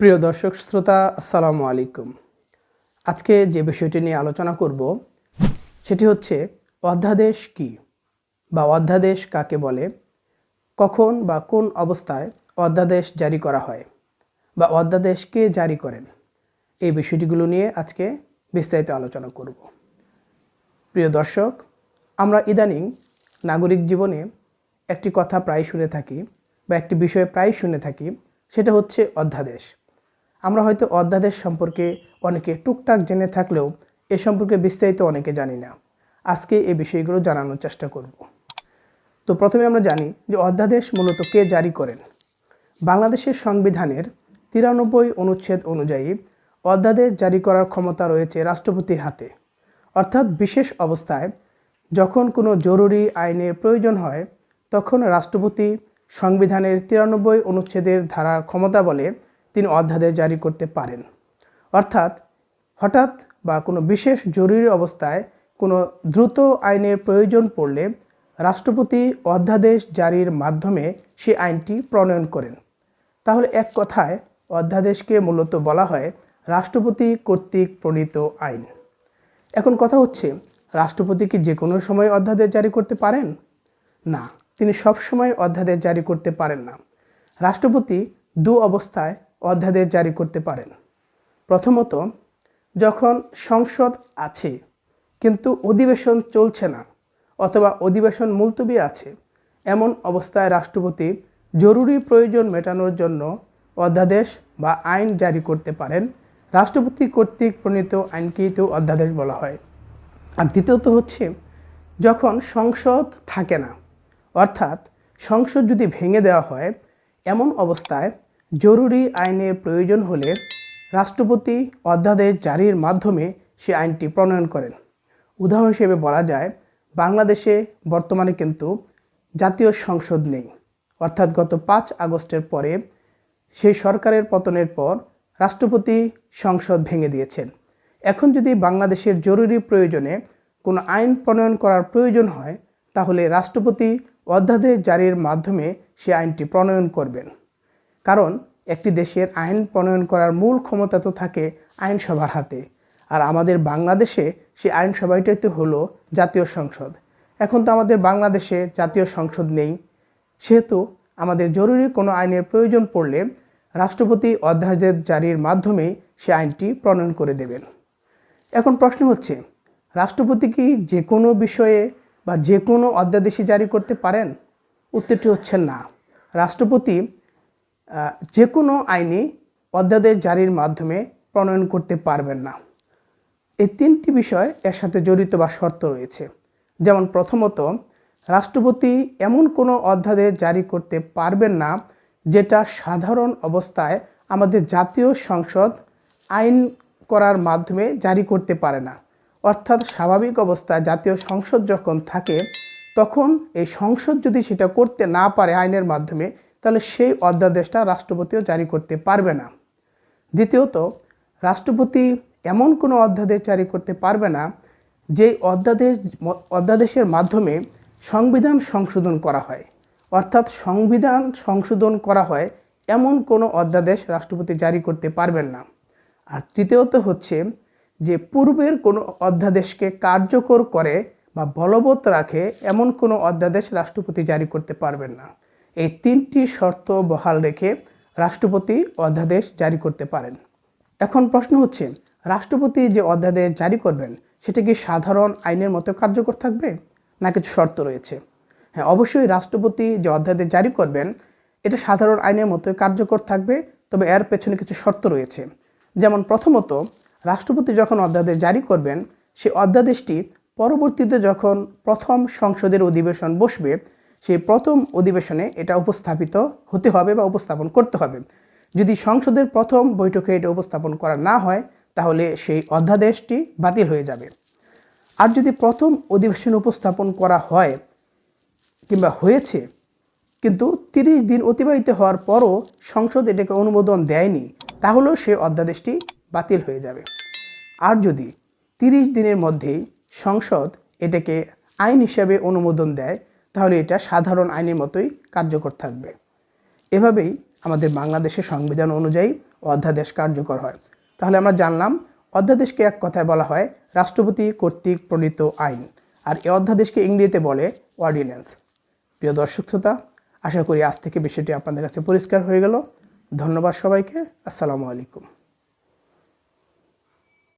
প্রিয় দর্শক শ্রোতা, আসসালামু আলাইকুম। আজকে যে বিষয়টি নিয়ে আলোচনা করব, সেটি হচ্ছে অধ্যাদেশ কি বা অধ্যাদেশ কাকে বলে, কখন বা কোন অবস্থায় অধ্যাদেশ জারি করা হয় বা অধ্যাদেশ কে জারি করেন, এই বিষয়টিগুলো নিয়ে আজকে বিস্তারিত আলোচনা করব। প্রিয় দর্শক, আমরা ইদানিং নাগরিক জীবনে একটি কথা প্রায় শুনে থাকি বা একটি বিষয়ে প্রায় শুনে থাকি, সেটা হচ্ছে অধ্যাদেশ। আমরা হয়তো অধ্যাদেশ সম্পর্কে অনেকে টুকটাক জেনে থাকলেও এ সম্পর্কে বিস্তারিত অনেকে জানি না। আজকে এই বিষয়গুলো জানানোর চেষ্টা করব। তো প্রথমে আমরা জানি যে অধ্যাদেশ মূলত কে জারি করেন। বাংলাদেশের সংবিধানের তিরানব্বই অনুচ্ছেদ অনুযায়ী অধ্যাদেশ জারি করার ক্ষমতা রয়েছে রাষ্ট্রপতির হাতে। অর্থাৎ বিশেষ অবস্থায় যখন কোনো জরুরি আইনের প্রয়োজন হয়, তখন রাষ্ট্রপতি সংবিধানের তিরানব্বই অনুচ্ছেদের ধারার ক্ষমতা বলে তিনি অধ্যাদেশ জারি করতে পারেন। অর্থাৎ হঠাৎ বা কোনো বিশেষ জরুরি অবস্থায় কোনো দ্রুত আইনের প্রয়োজন পড়লে রাষ্ট্রপতি অধ্যাদেশ জারির মাধ্যমে সে আইনটি প্রণয়ন করেন। তাহলে এক কথায় অধ্যাদেশকে মূলত বলা হয় রাষ্ট্রপতি কর্তৃক প্রণীত আইন। এখন কথা হচ্ছে, রাষ্ট্রপতি কি যে কোনো সময় অধ্যাদেশ জারি করতে পারেন? না, তিনি সব সময় অধ্যাদেশ জারি করতে পারেন না। রাষ্ট্রপতি দু অবস্থায় অধ্যাদেশ জারি করতে পারেন। প্রথমত, যখন সংসদ আছে, কিন্তু অধিবেশন চলছে না, অথবা অধিবেশন মুলতবি আছে, এমন অবস্থায় রাষ্ট্রপতি জরুরি প্রয়োজন মেটানোর জন্য অধ্যাদেশ বা আইন জারি করতে পারেন। রাষ্ট্রপতি কর্তৃক প্রণীত আইনকেই তো অধ্যাদেশ বলা হয়। আর দ্বিতীয়ত হচ্ছে, যখন সংসদ থাকে না, অর্থাৎ সংসদ যদি ভেঙে দেওয়া হয়, এমন অবস্থায় জরুরি আইনের প্রয়োজন হলে রাষ্ট্রপতি অধ্যাদেশ জারির মাধ্যমে সে আইনটি প্রণয়ন করেন। উদাহরণ হিসেবে বলা যায়, বাংলাদেশে বর্তমানে কিন্তু জাতীয় সংসদ নেই। অর্থাৎ গত পাঁচ আগস্টের পরে সেই সরকারের পতনের পর রাষ্ট্রপতি সংসদ ভেঙে দিয়েছেন। এখন যদি বাংলাদেশের জরুরি প্রয়োজনে কোনো আইন প্রণয়ন করার প্রয়োজন হয়, তাহলে রাষ্ট্রপতি অধ্যাদেশ জারির মাধ্যমে সে আইনটি প্রণয়ন করবেন। কারণ একটি দেশের আইন প্রণয়ন করার মূল ক্ষমতা তো থাকে আইনসভার হাতে। আর আমাদের বাংলাদেশে সেই আইনসভাটাই তো হলো জাতীয় সংসদ। এখন তো আমাদের বাংলাদেশে জাতীয় সংসদ নেই। সেহেতু আমাদের জরুরি কোনো আইনের প্রয়োজন পড়লে রাষ্ট্রপতি অধ্যাদেশ জারির মাধ্যমেই সে আইনটি প্রণয়ন করে দেবেন। এখন প্রশ্ন হচ্ছে, রাষ্ট্রপতি কি যে কোনো বিষয়ে বা যে কোনো অধ্যাদেশই জারি করতে পারেন? উত্তরটি হচ্ছে না। রাষ্ট্রপতি যে কোনো আইনি অধ্যাদেশ জারির মাধ্যমে প্রণয়ন করতে পারবেন না। এই তিনটি বিষয় এর সাথে জড়িত বা শর্ত রয়েছে। যেমন প্রথমত, রাষ্ট্রপতি এমন কোনো অধ্যাদেশ জারি করতে পারবেন না, যেটা সাধারণ অবস্থায় আমাদের জাতীয় সংসদ আইন করার মাধ্যমে জারি করতে পারে না। অর্থাৎ স্বাভাবিক অবস্থায় জাতীয় সংসদ যখন থাকে, তখন এই সংসদ যদি সেটা করতে না পারে আইনের মাধ্যমে তাহলে সেই অধ্যাদেশটা রাষ্ট্রপতিও জারি করতে পারবে না। দ্বিতীয়ত, রাষ্ট্রপতি এমন কোনো অধ্যাদেশ জারি করতে পারবে না, যে অধ্যাদেশ, অধ্যাদেশের মাধ্যমে সংবিধান সংশোধন করা হয়। অর্থাৎ সংবিধান সংশোধন করা হয়, এমন কোনো অধ্যাদেশ রাষ্ট্রপতি জারি করতে পারবেন না। আর তৃতীয়ত হচ্ছে যে, পূর্বের কোনো অধ্যাদেশকে কার্যকর করে বা বলবৎ রাখে, এমন কোনো অধ্যাদেশ রাষ্ট্রপতি জারি করতে পারবেন না। এই তিনটি শর্ত বহাল রেখে রাষ্ট্রপতি অধ্যাদেশ জারি করতে পারেন। এখন প্রশ্ন হচ্ছে, রাষ্ট্রপতি যে অধ্যাদেশ জারি করবেন, সেটা কি সাধারণ আইনের মতো কার্যকর থাকবে, না কিছু শর্ত রয়েছে? হ্যাঁ অবশ্যই রাষ্ট্রপতি যে অধ্যাদেশ জারি করবেন, এটা সাধারণ আইনের মতোই কার্যকর থাকবে, তবে এর পেছনে কিছু শর্ত রয়েছে। যেমন প্রথমত, রাষ্ট্রপতি যখন অধ্যাদেশ জারি করবেন সেই অধ্যাদেশটি পরবর্তীতে যখন প্রথম সংসদের অধিবেশন বসবে সেই প্রথম অধিবেশনে এটা উপস্থাপিত হতে হবে বা উপস্থাপন করতে হবে। যদি সংসদের প্রথম বৈঠকে এটা উপস্থাপন করা না হয়, তাহলে সেই অধ্যাদেশটি বাতিল হয়ে যাবে। আর যদি প্রথম অধিবেশন উপস্থাপন করা হয় কিংবা হয়েছে, কিন্তু তিরিশ দিন অতিবাহিত হওয়ার পরও সংসদ এটাকে অনুমোদন দেয়নি, তাহলেও সে অধ্যাদেশটি বাতিল হয়ে যাবে। আর যদি তিরিশ দিনের মধ্যেই সংসদ এটাকে আইন হিসাবে অনুমোদন দেয় তাহলে এটা সাধারণ আইনের মতোই কার্যকর থাকবে। এভাবেই আমাদের বাংলাদেশের সংবিধান অনুযায়ী অধ্যাদেশ কার্যকর হয়। তাহলে আমরা জানলাম, অধ্যাদেশকে এক কথায় বলা হয় রাষ্ট্রপতি কর্তৃক প্রণীত আইন, আর এই অধ্যাদেশকে ইংরেজিতে বলে অর্ডিন্যান্স প্রিয় দর্শক শ্রোতা, আশা করি আজ থেকে বিষয়টি আপনাদের কাছে পরিষ্কার হয়ে গেল। ধন্যবাদ সবাইকে। আসসালামু আলাইকুম।